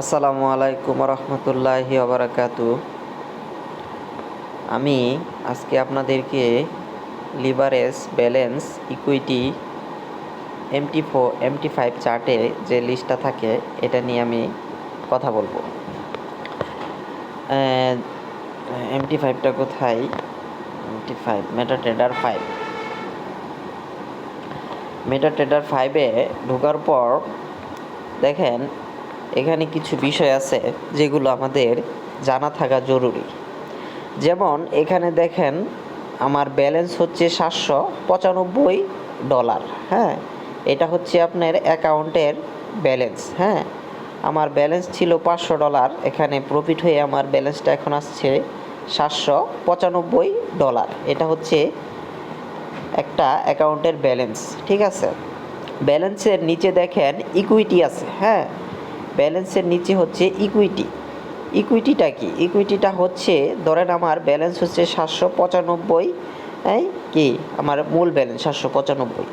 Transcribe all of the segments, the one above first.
আসসালামু আলাইকুম রহমতুল্লাহি আবরাকাতু আমি আজকে আপনাদেরকে লিভারেজ ব্যালেন্স ইকুইটি এমটি ফো, এমটি ফাইভ চার্টে যে লিস্টটা থাকে, এটা নিয়ে আমি কথা বলব। এমটি ফাইভটা কোথায়? MT five, meta trader five. Meta trader ফাইভে ঢোকার পর দেখেন এখানে কিছু বিষয় আছে যেগুলো আমাদের জানা থাকা জরুরি। যেমন, এখানে দেখেন আমার ব্যালেন্স হচ্ছে সাতশো পঁচানব্বই ডলার হ্যাঁ? এটা হচ্ছে আপনার অ্যাকাউন্টের ব্যালেন্স হ্যাঁ? আমার ব্যালেন্স ছিল পাঁচশো ডলার এখানে প্রফিট হয়ে আমার ব্যালেন্সটা এখন আসছে সাতশো পঁচানব্বই ডলার এটা হচ্ছে একটা অ্যাকাউন্টের ব্যালেন্স ঠিক আছে? ব্যালেন্সের নিচে দেখেন ইকুইটি আছে হ্যাঁ? ব্যালেন্সের নিচে হচ্ছে ইকুইটি ইকুইটিটা কি? ইকুইটিটা হচ্ছে, ধরেন আমার ব্যালেন্স হচ্ছে সাতশো পঁচানব্বই কি? আমার মূল ব্যালেন্স সাতশো পঁচানব্বই।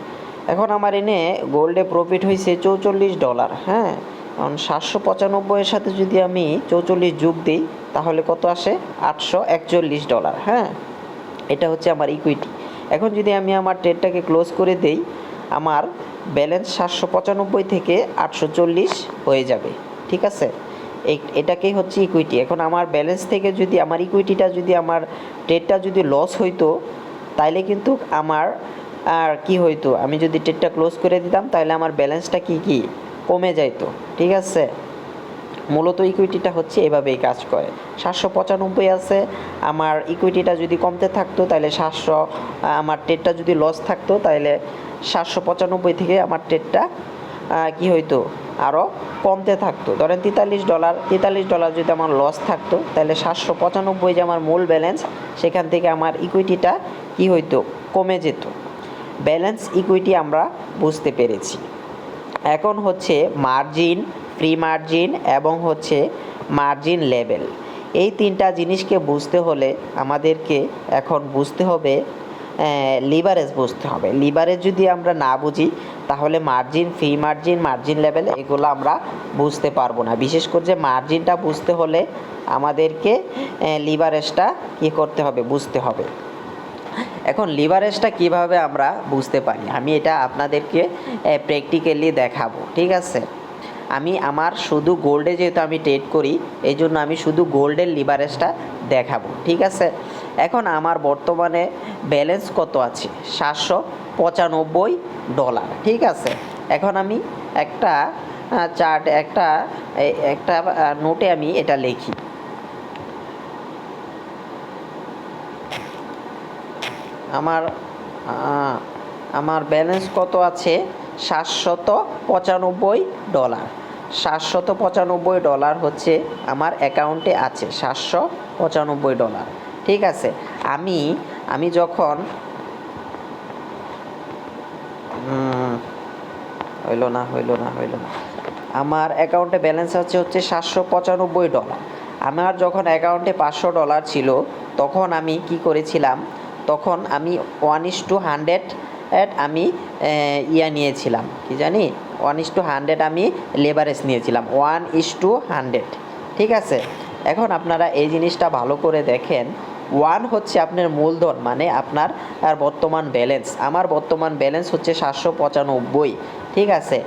এখন আমার এনে গোল্ডে প্রফিট হয়েছে চৌচল্লিশ ডলার হ্যাঁ? এখন সাতশো পঁচানব্বইয়ের সাথে যদি আমি চৌচল্লিশ যোগ দিই, তাহলে কত আসে? আটশো একচল্লিশ ডলার হ্যাঁ? এটা হচ্ছে আমার ইকুইটি এখন যদি আমি আমার ট্রেডটাকে ক্লোজ করে দেই, আমার ব্যালেন্স সাতশো পঁচানব্বই থেকে আটশো চল্লিশ হয়ে যাবে, ঠিক আছে? এটাকেই হচ্ছে ইকুইটি এখন আমার ব্যালেন্স থেকে যদি, আমার ইকুইটিটা যদি, আমার ট্রেডটা যদি লস হইতো, তাইলে কিন্তু আমার, আর কি হইতো? আমি যদি ট্রেডটা ক্লোজ করে দিতাম তাহলে আমার ব্যালেন্সটা কি কি? কমে যাইতো, ঠিক আছে? মূলত ইকুইটিটা হচ্ছে এভাবেই কাজ করে। সাতশো পঁচানব্বই আছে, আমার ইকুইটিটা যদি কমতে থাকতো, তাহলে সাতশো, আমার ট্রেডটা যদি লস থাকতো, তাহলে সাতশো পঁচানব্বই থেকে আমার ট্রেডটা কি হইতো? আরও কমতে থাকতো। ধরেন তেতাল্লিশ ডলার তেতাল্লিশ ডলার যদি আমার লস থাকতো, তাহলে সাতশো পঁচানব্বই যে আমার মূল ব্যালেন্স সেখান থেকে আমার ইকুইটিটা কি হইতো? কমে যেত। ব্যালেন্স ইকুইটি আমরা বুঝতে পেরেছি। এখন হচ্ছে মার্জিন ফ্রি মার্জিন এবং হচ্ছে মার্জিন লেভেল এই তিনটা জিনিসকে বুঝতে হলে আমাদেরকে এখন বুঝতে হবে লিভারেজ বুঝতে হবে। লিভারেজ যদি আমরা না বুঝি, তাহলে margin free margin margin level এগুলো আমরা বুঝতে পারব না। বিশেষ করে যে মার্জিনটা বুঝতে হলে আমাদেরকে লিভারেজটা কী করতে হবে, বুঝতে হবে। এখন লিভারেজটা কীভাবে আমরা বুঝতে পারি? আমি এটা আপনাদেরকে প্র্যাকটিক্যালি দেখাবো। ঠিক আছে? আমি আমার শুধু গোল্ডে যেহেতু আমি ট্রেড করি এই জন্য আমি শুধু গোল্ডের লিভারেজটা দেখাবো, ঠিক আছে? এখন আমার বর্তমানে ব্যালেন্স কত আছে? সাতশো পঁচানব্বই ডলার ঠিক আছে? এখন আমি একটা চার্ট একটা একটা নোটে আমি এটা লিখি। আমার আমার ব্যালেন্স কত আছে? সাতশত পঁচানব্বই ডলার সাতশত পঁচানব্বই ডলার হচ্ছে আমার অ্যাকাউন্টে আছে সাতশো পঁচানব্বই ডলার। ঠিক আছে, আমি আমি যখন হইল না হইল না হইল না। আমার অ্যাকাউন্টে ব্যালেন্স আছে হচ্ছে সাতশো পঁচানব্বই ডলার। আমার যখন অ্যাকাউন্টে পাঁচশো ডলার ছিল, তখন আমি কি করেছিলাম? তখন আমি ওয়ান ইস টু হান্ড্রেড আমি ইয়া নিয়েছিলাম। কি জানি? ওয়ান ইস টু হান্ড্রেড আমি লেবারেজ নিয়েছিলাম ওয়ান ইস টু হান্ড্রেড ঠিক আছে? এখন আপনারা এই জিনিসটা ভালো করে দেখেন ওয়ান হচ্ছে আপনার মূলধন মানে আপনার বর্তমান ব্যালেন্স আমার বর্তমান ব্যালেন্স হচ্ছে সাতশো পঁচানব্বই, ঠিক আছে?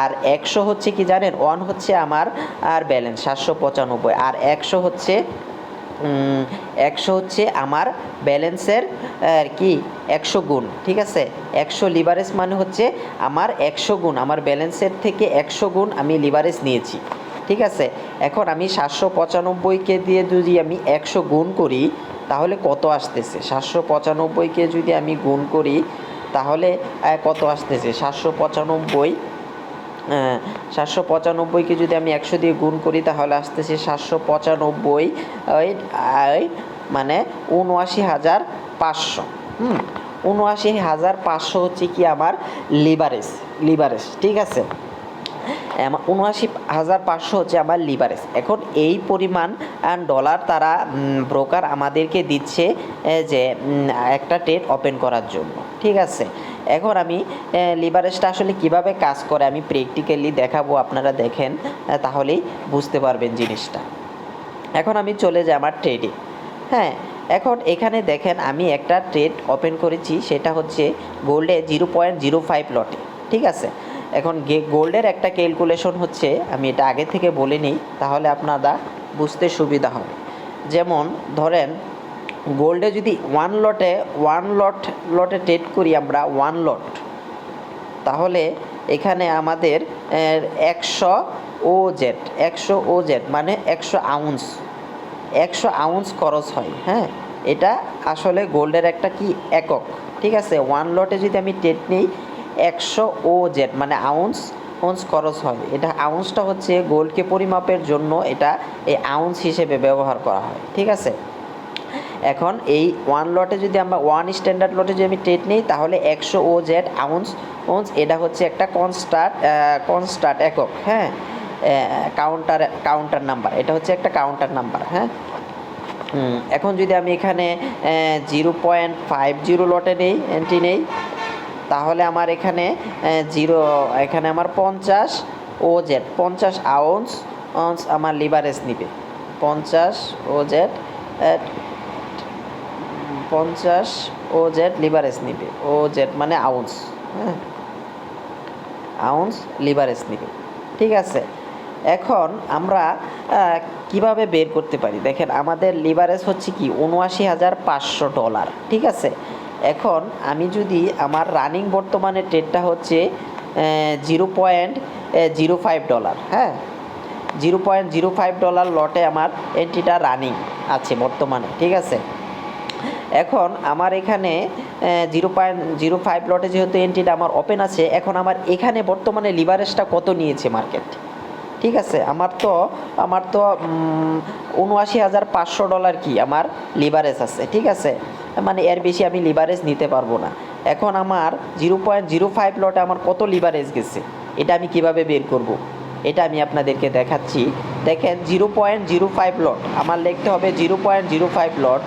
আর একশো হচ্ছে কি জানেন? ওয়ান হচ্ছে আমার, আর ব্যালেন্স সাতশো পঁচানব্বই, আর একশো হচ্ছে একশো হচ্ছে আমার ব্যালেন্সের কি, একশো গুণ, ঠিক আছে? একশো লিভারেজ মানে হচ্ছে আমার একশো গুণ, আমার ব্যালেন্সের থেকে একশো গুণ আমি লিভারেজ নিয়েছি, ঠিক আছে? এখন আমি সাতশো পঁচানব্বইকে দিয়ে যদি আমি একশো গুণ করি, তাহলে কত আসতেছে? সাতশো পঁচানব্বইকে যদি আমি গুণ করি, তাহলে কত আসতেছে? সাতশো পঁচানব্বই সাতশো পঁচানব্বইকে যদি আমি একশো দিয়ে গুণ করি, তাহলে আসতেছে সাতশো পঁচানব্বই মানে উনআশি হাজার পাঁচশো। হুম উনআশি হাজার পাঁচশো হচ্ছে কি আমার লিভারেজ লিভারেজ, ঠিক আছে? উনআশি হাজার পাঁচশো হচ্ছে আমার লিভারেজ। এখন এই পরিমাণ ডলার তারা ব্রোকার আমাদেরকে দিচ্ছে যে একটা ট্রেড ওপেন করার জন্য। ঠিক আছে? এখন আমি লিভারেজটা আসলে কীভাবে কাজ করে আমি প্র্যাকটিক্যালি দেখাবো, আপনারা দেখেন তাহলেই বুঝতে পারবেন জিনিসটা। এখন আমি চলে যাই আমার ট্রেডে হ্যাঁ এখন এখানে দেখেন আমি একটা ট্রেড ওপেন করেছি, সেটা হচ্ছে গোল্ডে জিরো পয়েন্ট জিরো ফাইভ লটে ঠিক আছে? এখন গোল্ডের একটা ক্যালকুলেশন হচ্ছে, আমি এটা আগে থেকে বলে নিই, তাহলে আপনারা বুঝতে সুবিধা হবে। যেমন ধরেন, গোল্ডে যদি ওয়ান লটে ওয়ান লট লটে ট্রেড করি আমরা ওয়ান লট তাহলে এখানে আমাদের একশো ও জেড একশো ও জেড মানে একশো আউন্স একশো আউন্স খরচ হয় হ্যাঁ? এটা আসলে গোল্ডের একটা কি একক, ঠিক আছে? ওয়ান লটে যদি আমি টেট নিই একশো ও জেড মানে আউন্স আউন্স খরচ হয়। এটা আউন্সটা হচ্ছে গোল্ডকে পরিমাপের জন্য এটা এই আউন্স হিসেবে ব্যবহার করা হয়, ঠিক আছে? এখন এই ওয়ান লটে যদি আমরা ওয়ান স্ট্যান্ডার্ড লটে যদি আমি ট্রেড নিই, তাহলে একশো ও জেড, আউন্স আউন্স, এটা হচ্ছে একটা কনস্টার্ট কনস্টার্ট একক হ্যাঁ? কাউন্টার কাউন্টার নাম্বার এটা হচ্ছে একটা কাউন্টার নাম্বার হ্যাঁ? এখন যদি আমি এখানে জিরো পয়েন্ট ফাইভ জিরো লটে নেই এন্ট্রি নেই তাহলে আমার এখানে জিরো, এখানে আমার পঞ্চাশ, ও জেড, পঞ্চাশ আউন্স আউন্স আমার লিভারেজ নিবে। পঞ্চাশ, ও জেড পঞ্চাশ, ও জেড লিভারেজ নিবে। ও জেড মানে আউন্স হ্যাঁ? আউন্স লিভারেজ নিবে। ঠিক আছে? এখন আমরা কীভাবে বের করতে পারি? দেখেন, আমাদের লিভারেজ হচ্ছে কি? উনআশি হাজার পাঁচশো ডলার। ঠিক আছে? এখন আমি যদি আমার রানিং বর্তমানে ট্রেডটা হচ্ছে zero point zero five dollar হ্যাঁ? Zero point zero five dollar লটে আমার এন্ট্রিটা রানিং আছে বর্তমানে, ঠিক আছে? এখন আমার এখানে জিরো পয়েন্ট জিরো ফাইভ লটে যেহেতু এন্ট্রিটা আমার ওপেন আছে, এখন আমার এখানে বর্তমানে লিভারেজটা কত নিয়েছে মার্কেট ঠিক আছে? আমার তো আমার তো উনআশি হাজার পাঁচশো ডলার কি আমার লিভারেজ আছে, ঠিক আছে? মানে এর বেশি আমি লিভারেজ নিতে পারব না। এখন আমার জিরো পয়েন্ট জিরো ফাইভ লটে আমার কত লিভারেজ গেছে, এটা আমি কীভাবে বের করব। এটা আমি আপনাদেরকে দেখাচ্ছি। দেখেন zero point zero five lot আমার লিখতে হবে zero point zero five lot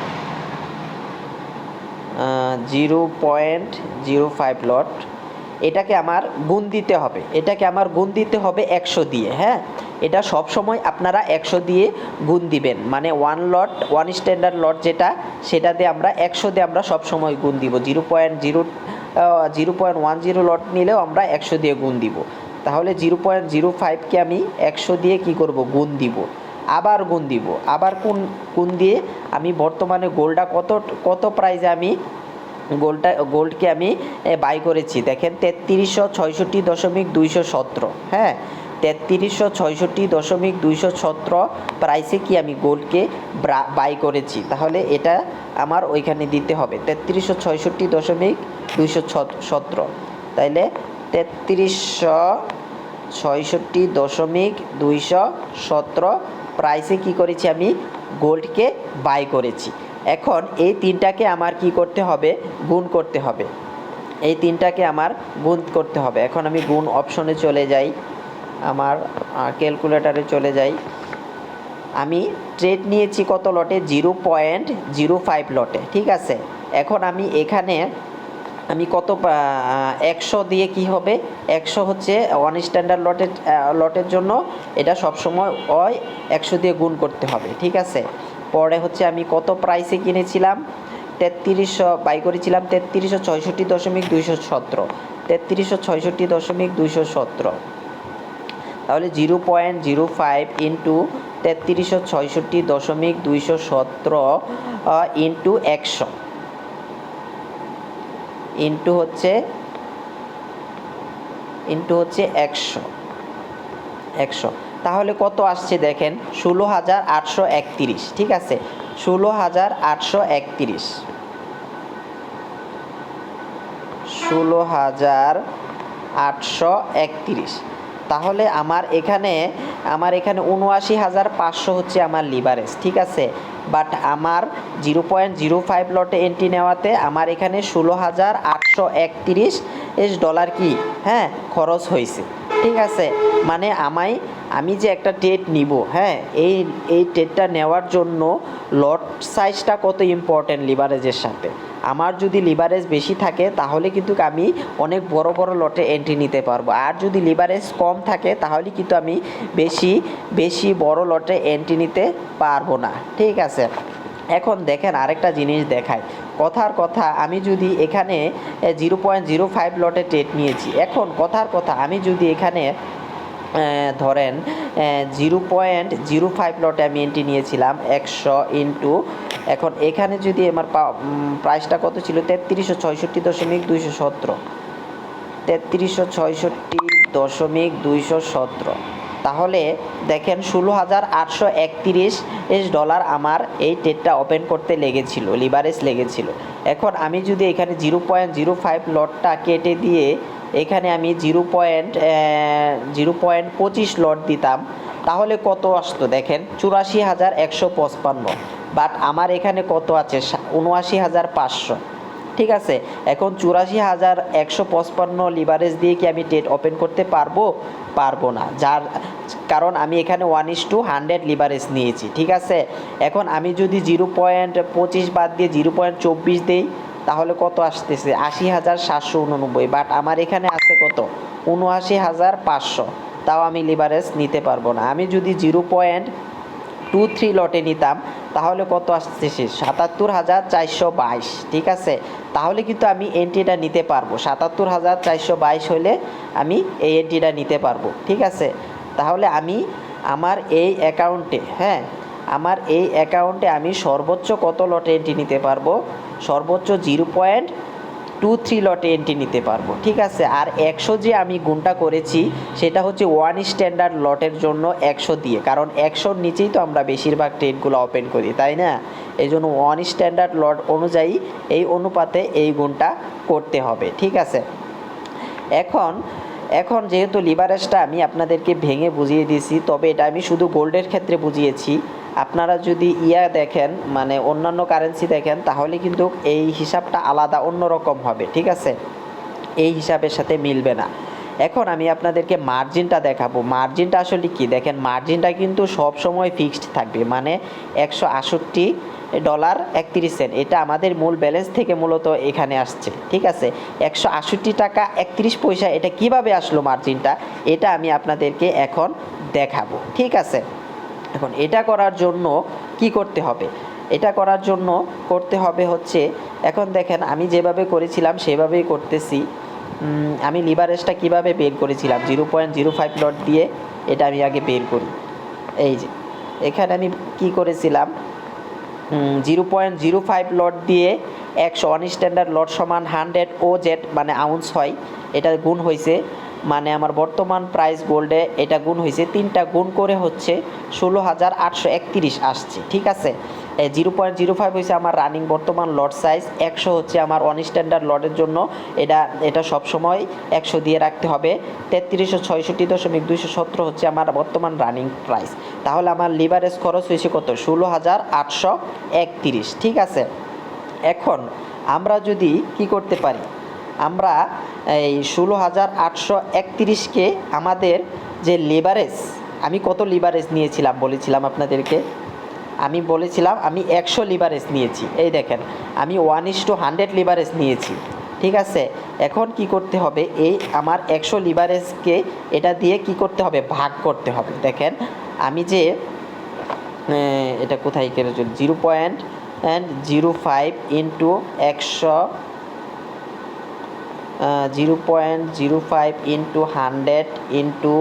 zero point zero five lot এটাকে আমার গুণ দিতে হবে। এটাকে আমার গুণ দিতে হবে একশো দিয়ে হ্যাঁ? এটা সব সময় আপনারা একশো দিয়ে গুণ দিবেন। মানে one lot one standard lot যেটা, সেটা দিয়ে আমরা একশো দিয়ে আমরা সব সময় গুণ দিব। Zero point zero zero point one zero lot নিলেও আমরা একশো দিয়ে গুণ দিব। তাহলে জিরো পয়েন্ট জিরো ফাইভকে আমি একশো দিয়ে কি করব? গুণ দিব। আবার গুণ দিব। আবার কোন গুণ দিয়ে? আমি বর্তমানে গোল্ডটা কত কত প্রাইজে আমি গোল্ডটা গোল্ডকে আমি বাই করেছি? দেখেন তেত্রিশশো ছয়ষট্টি দশমিক দুইশো সতেরো। হ্যাঁ? তেত্রিশশো ছয়ষট্টি দশমিক দুইশো সতেরো প্রাইসে কি আমি গোল্ডকে বাই করেছি। তাহলে এটা আমার ওইখানে দিতে হবে। তেত্রিশশো ছয়ষট্টি দশমিক দুইশো সতেরো। তাইলে তেত্রিশশো ছয়ষট্টি দশমিক দুইশো সতেরো প্রাইসে কি করেছি আমি? গোল্ডকে বাই করেছি। এখন এই তিনটাকে আমার কি করতে হবে? গুণ করতে হবে। এই তিনটাকে আমার গুণ করতে হবে। এখন আমি গুণ অপশনে চলে যাই। আমার ক্যালকুলেটারে চলে যাই। আমি ট্রেড নিয়েছি কত লটে জিরো পয়েন্ট জিরো ফাইভ লটে ঠিক আছে? এখন আমি এখানে, আমি কত একশো দিয়ে কি হবে? একশো হচ্ছে ওয়ান স্ট্যান্ডার্ড লটের লটের জন্য এটা সবসময় ওই একশো দিয়ে গুণ করতে হবে, ঠিক আছে? পরে হচ্ছে আমি কত প্রাইসে কিনেছিলাম? তেত্রিশশো বাই করেছিলাম তেত্রিশশো ছয়ষট্টি দশমিক দুইশো সতেরো। তেত্রিশশো ছয়ষট্টি দশমিক দুইশো সতেরো। তাহলে zero point zero five into তেত্রিশশো ছয়ষট্টি দশমিক দুইশো সতেরো ইন্টু একশো। ইন্টু হচ্ছে ইন্টু হচ্ছে একশো। একশো। তাহলে কত আসছে দেখেন? ষোলো হাজার আটশো একতিরিশ, ঠিক আছে? ষোলো হাজার আটশো একতিরিশ। ষোলো হাজার আটশো একতিরিশ। তাহলে আমার এখানে আমার এখানে উনআশি হাজার পাঁচশো হচ্ছে আমার লিভারেজ, ঠিক আছে? বাট আমার জিরো পয়েন্ট জিরো ফাইভ লটে এন্ট্রি নেওয়াতে আমার এখানে ষোলো হাজার আটশো একতিরিশ ডলার কি? হ্যাঁ খরচ হয়েছে, ঠিক আছে? মানে আমায়, আমি যে একটা টেট নিব হ্যাঁ এই এই টেটটা নেওয়ার জন্য লট সাইজটা কত ইম্পর্টেন্ট লিভারেজের সাথে? আমার যদি লিভারেজ বেশি থাকে, তাহলে কিন্তু আমি অনেক বড় বড় লটে এন্ট্রি নিতে পারব। আর যদি লিভারেজ কম থাকে, তাহলে কিন্তু আমি বেশি বেশি বড় লটে এন্ট্রি নিতে পারব না। ঠিক আছে? এখন দেখেন আরেকটা জিনিস দেখায় কথার কথা, আমি যদি এখানে জিরো পয়েন্ট জিরো ফাইভ লটে টেট নিয়েছি। এখন কথার কথা, আমি যদি এখানে ধরেন জিরো পয়েন্ট জিরো ফাইভ লটে আমি এন্ট্রি নিয়েছিলাম, একশো ইন্টু এখন এখানে যদি আমার প্রাইসটা কত ছিল? তেত্রিশশো ছয়ষট্টি দশমিক দুইশো সতেরো। তেত্রিশশো ছয়ষট্টি দশমিক দুইশো সতেরো। তাহলে দেখেন, ষোলো হাজার আটশো একত্রিশ ডলার আমার এই টেটটা ওপেন করতে লেগেছিল লিভারেজ লেগেছিল। এখন আমি যদি এখানে জিরো পয়েন্ট জিরো ফাইভ লটটা কেটে দিয়ে এখানে আমি জিরো পয়েন্ট জিরো পয়েন্ট পঁচিশ লট দিতাম। তাহলে কত আসতো দেখেন? চুরাশি হাজার একশো পঁচপান্ন। বাট আমার এখানে কত আছে? উনআশি হাজার পাঁচশো। ঠিক আছে? এখন চুরাশি হাজার একশো পঁচপান্ন লিভারেজ দিয়ে কি আমি টেট ওপেন করতে পারব? পারব না। যার, কারণ আমি এখানে one is two hundred leverage নিয়েছি। ঠিক আছে? এখন আমি যদি জিরো পয়েন্ট পঁচিশ বাদ দিয়ে জিরো পয়েন্ট চব্বিশ দিই তাহলে কত আসতেছে? আশি হাজার সাতশো উননব্বই বাট আমার এখানে আছে কত? উনআশি হাজার পাঁচশো। তাও আমি লিভারেজ নিতে পারব না। আমি যদি জিরো পয়েন্ট টু থ্রি লটে নিতাম, তাহলে কত আসতেছে? সাতাত্তর হাজার চারশো বাইশ, ঠিক আছে? তাহলে কিন্তু আমি এন্ট্রিটা নিতে পারব। সাতাত্তর হাজার চারশো বাইশ হলে আমি এই এন্ট্রিটা নিতে পারব, ঠিক আছে? তাহলে আমি আমার এই অ্যাকাউন্টে হ্যাঁ? আমার এই অ্যাকাউন্টে আমি সর্বোচ্চ কত লটে এন্ট্রি নিতে পারব? সর্বোচ্চ জিরো পয়েন্ট টু থ্রি লটে এন্ট্রি নিতে পারব, ঠিক আছে? আর একশো যে আমি গুণটা করেছি, সেটা হচ্ছে ওয়ান স্ট্যান্ডার্ড লটের জন্য একশো দিয়ে, কারণ একশোর নিচেই তো আমরা বেশিরভাগ ট্রেডগুলো ওপেন করি, তাই না? এই জন্য ওয়ান স্ট্যান্ডার্ড লট অনুযায়ী এই অনুপাতে এই গুণটা করতে হবে, ঠিক আছে? এখন এখন যেহেতু লিভারেজটা আমি আপনাদেরকে ভেঙে বুঝিয়ে দিয়েছি, তবে এটা আমি শুধু গোল্ডের ক্ষেত্রে বুঝিয়েছি। আপনারা যদি ইয়া দেখেন মানে অন্যান্য কারেন্সি দেখেন, তাহলে কিন্তু এই হিসাবটা আলাদা, অন্যরকম হবে, ঠিক আছে? এই হিসাবের সাথে মিলবে না। এখন আমি আপনাদেরকে মার্জিনটা দেখাবো। মার্জিনটা আসলে কি? দেখেন মার্জিনটা কিন্তু সব সময় ফিক্সড থাকবে মানে একশো আষট্টি ডলার একত্রিশ সেন্ট এটা আমাদের মূল ব্যালেন্স থেকে মূলত এখানে আসছে, ঠিক আছে? একশো আষট্টি টাকা একত্রিশ পয়সা, এটা কীভাবে আসলো মার্জিনটা এটা আমি আপনাদেরকে এখন দেখাবো, ঠিক আছে? এখন এটা করার জন্য কি করতে হবে? এটা করার জন্য করতে হবে হচ্ছে, এখন দেখেন আমি যেভাবে করেছিলাম সেভাবেই করতেছি। আমি লিভারেজটা কীভাবে বের করেছিলাম? Zero point zero five lot দিয়ে এটা আমি আগে বের করি। এই যে, এখানে আমি কি করেছিলাম? Zero point zero five lot দিয়ে একশো ওয়ান স্ট্যান্ডার্ড লট সমান হান্ড্রেড ও জেড মানে আউন্স হয়, এটা গুণ হয়েছে মানে আমার বর্তমান প্রাইস গোল্ডে এটা গুণ হয়েছে, তিনটা গুণ করে হচ্ছে ষোলো হাজার আটশো একত্রিশ আসছে, ঠিক আছে? জিরো পয়েন্ট জিরো ফাইভ হয়েছে আমার রানিং বর্তমান লট সাইজ একশো হচ্ছে আমার ওয়ান স্ট্যান্ডার্ড লটের জন্য, এটা এটা সবসময় একশো দিয়ে রাখতে হবে, তেত্রিশশো ছয়ষট্টি দশমিক দুইশো সতেরো হচ্ছে আমার বর্তমান রানিং প্রাইস তাহলে আমার লিভারেজ খরচ হয়েছে কত? ষোলো হাজার আটশো একত্রিশ, ঠিক আছে? এখন আমরা যদি কি করতে পারি? আমরা এই ষোলো হাজার আটশো একত্রিশকে আমাদের যে লিভারেজ আমি কত লিভারেজ নিয়েছিলাম বলেছিলাম আপনাদেরকে? আমি বলেছিলাম আমি একশো লিভারেজ নিয়েছি। এই দেখেন, আমি one is two hundred leverage নিয়েছি। ঠিক আছে? এখন কি করতে হবে? এই আমার একশো লিভারেজকে এটা দিয়ে কি করতে হবে? ভাগ করতে হবে। দেখেন, আমি যে এটা কোথায় কেটেছিল zero point and zero five into একশো zero point zero five into hundred into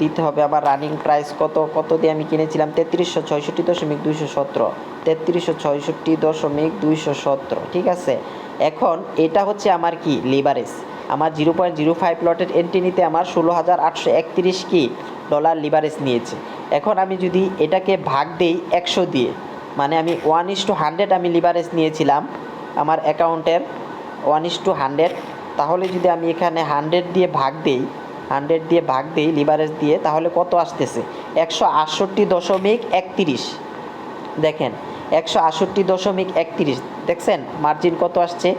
দিতে হবে আমার রানিং প্রাইস কত কত দিয়ে আমি কিনেছিলাম? তেত্রিশশো ছয়ষট্টি দশমিক দুইশো সতেরো। তেত্রিশশো ছয়ষট্টি দশমিক দুইশো সতেরো, ঠিক আছে? এখন এটা হচ্ছে আমার কি? লিভারেজ আমার জিরো পয়েন্ট জিরো ফাইভ লটের এন্ট্রি নিতে আমার ষোলো হাজার আটশো একত্রিশ কি ডলার লিভারেজ নিয়েছে। এখন আমি যদি এটাকে ভাগ দেই একশো দিয়ে মানে আমি ওয়ান ইস টু হান্ড্রেড আমি লিভারেজ নিয়েছিলাম আমার অ্যাকাউন্টের ওয়ান ইস টু হান্ড্রেড তাহলে যদি আমি এখানে হান্ড্রেড দিয়ে ভাগ দিই হান্ড্রেড দিয়ে ভাগ দেই লিভারেজ দিয়ে, তাহলে কত আসতেছে? একশো আটষট্টি দশমিক একত্রিশ। দেখেন, একশো আটষট্টি দশমিক একত্রিশ। দেখছেন? মার্জিন কত আসছে?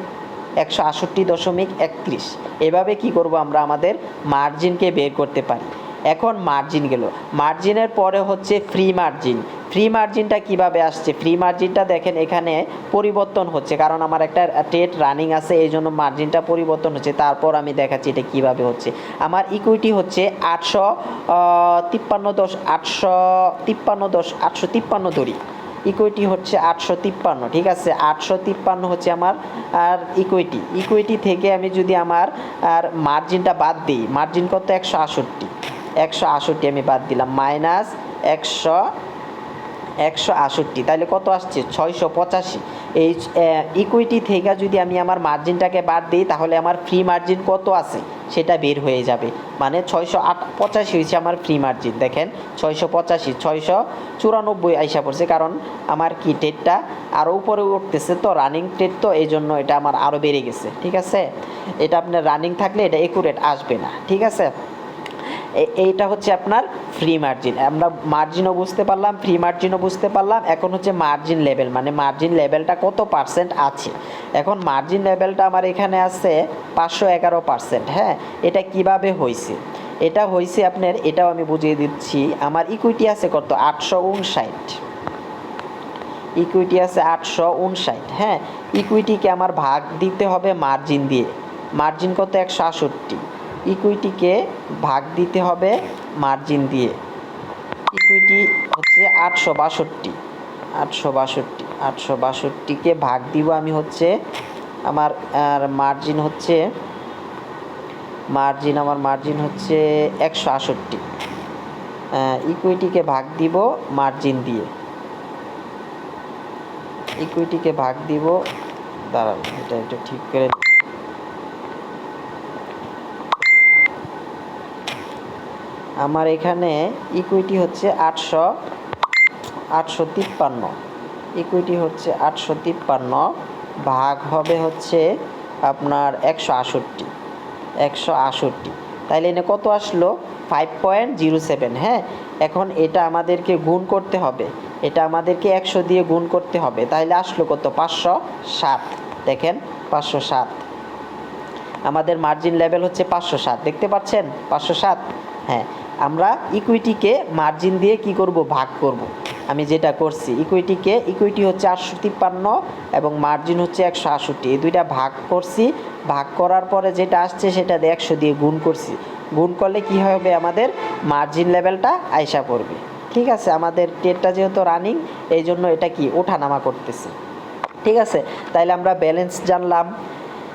একশো আষট্টি দশমিক একত্রিশ। এভাবে কি করব আমরা আমাদের মার্জিনকে বের করতে পারি? এখন মার্জিন গেল। মার্জিনের পরে হচ্ছে ফ্রি মার্জিন ফ্রি মার্জিনটা কীভাবে আসছে? ফ্রি মার্জিনটা দেখেন এখানে পরিবর্তন হচ্ছে। কারণ আমার একটা ট্রেড রানিং আছে এই জন্য মার্জিনটা পরিবর্তন হচ্ছে। তারপর আমি দেখাচ্ছি এটা কীভাবে হচ্ছে। আমার ইকুইটি হচ্ছে আটশো তিপ্পান্ন দশ, আটশো তিপ্পান্ন দশ, আটশো তিপ্পান্ন ধরি ইকুইটি হচ্ছে আটশো তিপ্পান্ন, ঠিক আছে? আটশো তিপ্পান্ন হচ্ছে আমার, আর ইকুইটি ইকুইটি থেকে আমি যদি আমার, আর মার্জিনটা বাদ দিই মার্জিন কত? একশো আষট্টি একশো আষট্টি আমি বাদ দিলাম। মাইনাস একশো একশো আষট্টি। তাহলে কত আসছে? ছয়শো পঁচাশি। এই ইকুইটি থেকে যদি আমি আমার মার্জিনটাকে বাদ দিই, তাহলে আমার ফ্রি মার্জিন কত আছে? সেটা বের হয়ে যাবে। মানে ছয়শো আট, পঁচাশি হয়েছে আমার ফ্রি মার্জিন দেখেন, ছয়শো পঁচাশি, ছয়শো চুরানব্বই আইসা পড়ছে। কারণ আমার কি টেটটা আরও উপরে উঠতেছে তো রানিং টেট তো, এই জন্য এটা আমার আরও বেড়ে গেছে। ঠিক আছে? এটা আপনার রানিং থাকলে এটা একুরেট আসবে না। ঠিক আছে? এইটা হচ্ছে আপনার ফ্রি মার্জিন আমরা মার্জিনও বুঝতে পারলাম ফ্রি মার্জিনও বুঝতে পারলাম। এখন হচ্ছে মার্জিন লেভেল মানে মার্জিন লেভেলটা কত পার্সেন্ট আছে? এখন মার্জিন লেভেলটা আমার এখানে আছে পাঁচশো এগারো পার্সেন্ট হ্যাঁ? এটা কীভাবে হয়েছে এটা হয়েছে আপনার, এটাও আমি বুঝিয়ে দিচ্ছি। আমার ইকুইটি আছে কত? আটশো উনষাট ইকুইটি আছে আটশো উনষাট হ্যাঁ? ইকুইটিকে আমার ভাগ দিতে হবে মার্জিন দিয়ে। মার্জিন কত? একশো আষট্টি ইকুইটিকে ভাগ দিতে হবে মার্জিন দিয়ে। ইকুইটি হচ্ছে আটশো বাষট্টি। আটশো বাষট্টি, আটশো বাষট্টিকে ভাগ দিব আমি হচ্ছে আমার, আর মার্জিন হচ্ছে মার্জিন আমার মার্জিন হচ্ছে একশো আষট্টি ইকুইটিকে ভাগ দিব মার্জিন দিয়ে। ইকুইটিকে ভাগ দিব দাঁড়ান এটা একটু ঠিক করে আমার এখানে ইকুইটি হচ্ছে আটশো আটশো তিপ্পান্ন। ইকুইটি হচ্ছে আটশো তিপ্পান্ন, ভাগ হবে হচ্ছে আপনার একশো আষট্টি একশো আষট্টি তাইলে এনে কত আসলো? ফাইভ পয়েন্ট জিরো সেভেন হ্যাঁ? এখন এটা আমাদেরকে গুণ করতে হবে। এটা আমাদেরকে একশো দিয়ে গুণ করতে হবে। তাহলে আসলো কত? পাঁচশো সাত। দেখেন, পাঁচশো সাত। আমাদের মার্জিন লেভেল হচ্ছে পাঁচশো সাত। দেখতে পাচ্ছেন? পাঁচশো সাত। হ্যাঁ। আমরা ইকুইটিকে মার্জিন দিয়ে কি করব? ভাগ করব। আমি যেটা করছি ইকুইটিকে ইকুইটি হচ্ছে আটশো তিপ্পান্ন এবং মার্জিন হচ্ছে একশো আষট্টি এই দুইটা ভাগ করছি, ভাগ করার পরে যেটা আসছে সেটা দিয়ে একশো দিয়ে গুণ করছি। গুণ করলে কি হবে? আমাদের মার্জিন লেভেলটা আয়সা পড়বে। ঠিক আছে? আমাদের টেটটা যেহেতু রানিং এই জন্য এটা কি? ওঠানামা করতেছে। ঠিক আছে? তাইলে আমরা ব্যালেন্স জানলাম।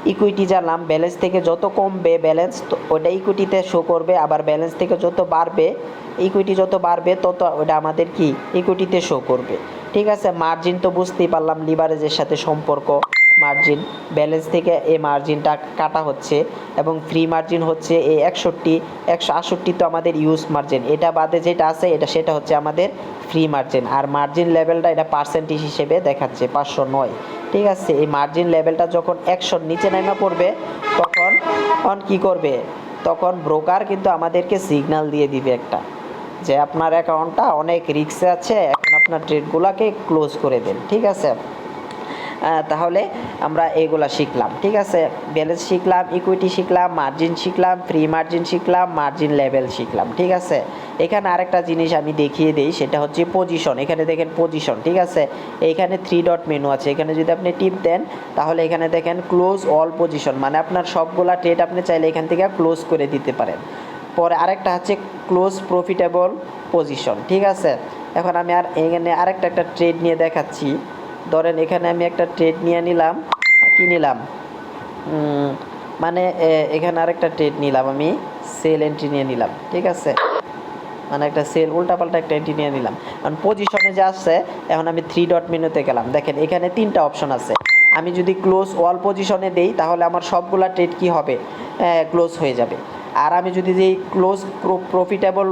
ইকুইটি জানলাম ব্যালেন্স থেকে যত কমবে ব্যালেন্স ওটা ইকুইটিতে শো করবে, আবার ব্যালেন্স থেকে যত বাড়বে ইকুইটি যত বাড়বে, তত ওটা আমাদের কি? ইকুইটিতে শো করবে। ঠিক আছে? মার্জিন তো বুঝতেই পারলাম লিভারেজের সাথে সম্পর্ক। মার্জিন ব্যালেন্স থেকে এই মার্জিনটা কাটা হচ্ছে এবং ফ্রি মার্জিন হচ্ছে এই একষট্টি একশো আষট্টি তো আমাদের ইউজ মার্জিন এটা বাদে যেটা আছে, এটা সেটা হচ্ছে আমাদের ফ্রি মার্জিন আর মার্জিন লেভেলটা এটা পার্সেন্টেজ হিসেবে দেখাচ্ছে, পাঁচশো নয়। ঠিক আছে, এই মার্জিন লেভেলটা যখন একশোর নিচে নেমে পড়বে, তখন কী করবে? তখন ব্রোকার কিন্তু আমাদেরকে সিগন্যাল দিয়ে দিবে একটা, যে আপনার অ্যাকাউন্টটা অনেক রিক্সে আছে, এখন আপনার ট্রেডগুলোকে ক্লোজ করে দেন। ঠিক আছে? তাহলে আমরা এইগুলা শিখলাম, ঠিক আছে? ব্যালেন্স শিখলাম ইকুইটি শিখলাম মার্জিন শিখলাম ফ্রি মার্জিন শিখলাম মার্জিন লেভেল শিখলাম, ঠিক আছে? এখানে আরেকটা জিনিস আমি দেখিয়ে দিই, সেটা হচ্ছে পজিশন এখানে দেখেন পজিশন ঠিক আছে? এইখানে থ্রি ডট মেনু আছে। এখানে যদি আপনি টিপ দেন, তাহলে এখানে দেখেন ক্লোজ অল পজিশন মানে আপনার সবগুলা ট্রেড আপনি চাইলে এখান থেকে ক্লোজ করে দিতে পারেন। পরে আরেকটা হচ্ছে ক্লোজ প্রফিটেবল পজিশন ঠিক আছে? এখন আমি আর এখানে আরেকটা একটা ট্রেড নিয়ে দেখাচ্ছি। ধরেন এখানে আমি একটা ট্রেড নিয়ে নিলাম, কি নিলাম? মানে এখানে আরেকটা ট্রেড নিলাম আমি সেল এন্ট্রি নিয়ে নিলাম, ঠিক আছে? মানে একটা সেল উল্টাপাল্টা একটা এন্ট্রি নিয়ে নিলাম। কারণ পজিশনে যে আসছে, এখন আমি থ্রি ডট মেনুতে গেলাম। দেখেন, এখানে তিনটা অপশন আছে। আমি যদি ক্লোজ ওয়াল পজিশনে দেই, তাহলে আমার সবগুলা ট্রেড কি হবে? ক্লোজ হয়ে যাবে। আর আমি যদি যেই ক্লোজ প্রফিটেবল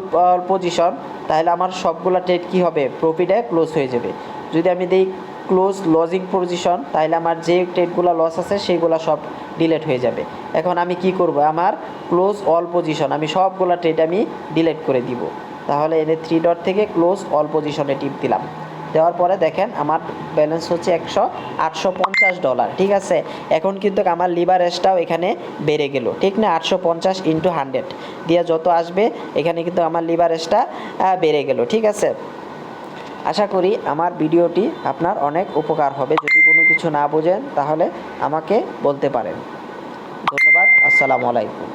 পজিশন তাহলে আমার সবগুলা ট্রেড কি হবে? প্রফিটে ক্লোজ হয়ে যাবে। যদি আমি দেই ক্লোজ লজিং পজিশন তাহলে আমার যে ট্রেডগুলো লস আছে, সেইগুলো সব ডিলেট হয়ে যাবে। এখন আমি কি করব? আমার ক্লোজ অল পজিশন আমি সবগুলো ট্রেড আমি ডিলেট করে দিব। তাহলে এনে থ্রি ডট থেকে ক্লোজ অল পজিশনে টিপ দিলাম। দেওয়ার পরে দেখেন আমার ব্যালেন্স হচ্ছে একশো আটশো পঞ্চাশ ডলার ঠিক আছে? এখন কিন্তু আমার লিভারেজটাও এখানে বেড়ে গেল, ঠিক না? আটশো পঞ্চাশ ইন্টু হান্ড্রেড দিয়ে যত আসবে, এখানে কিন্তু আমার লিভারেজটা বেড়ে গেল, ঠিক আছে? আশা করি আমার ভিডিওটি আপনার অনেক উপকার হবে। যদি কোনো কিছু না বোঝেন, তাহলে আমাকে বলতে পারেন। ধন্যবাদ, আসসালামু আলাইকুম।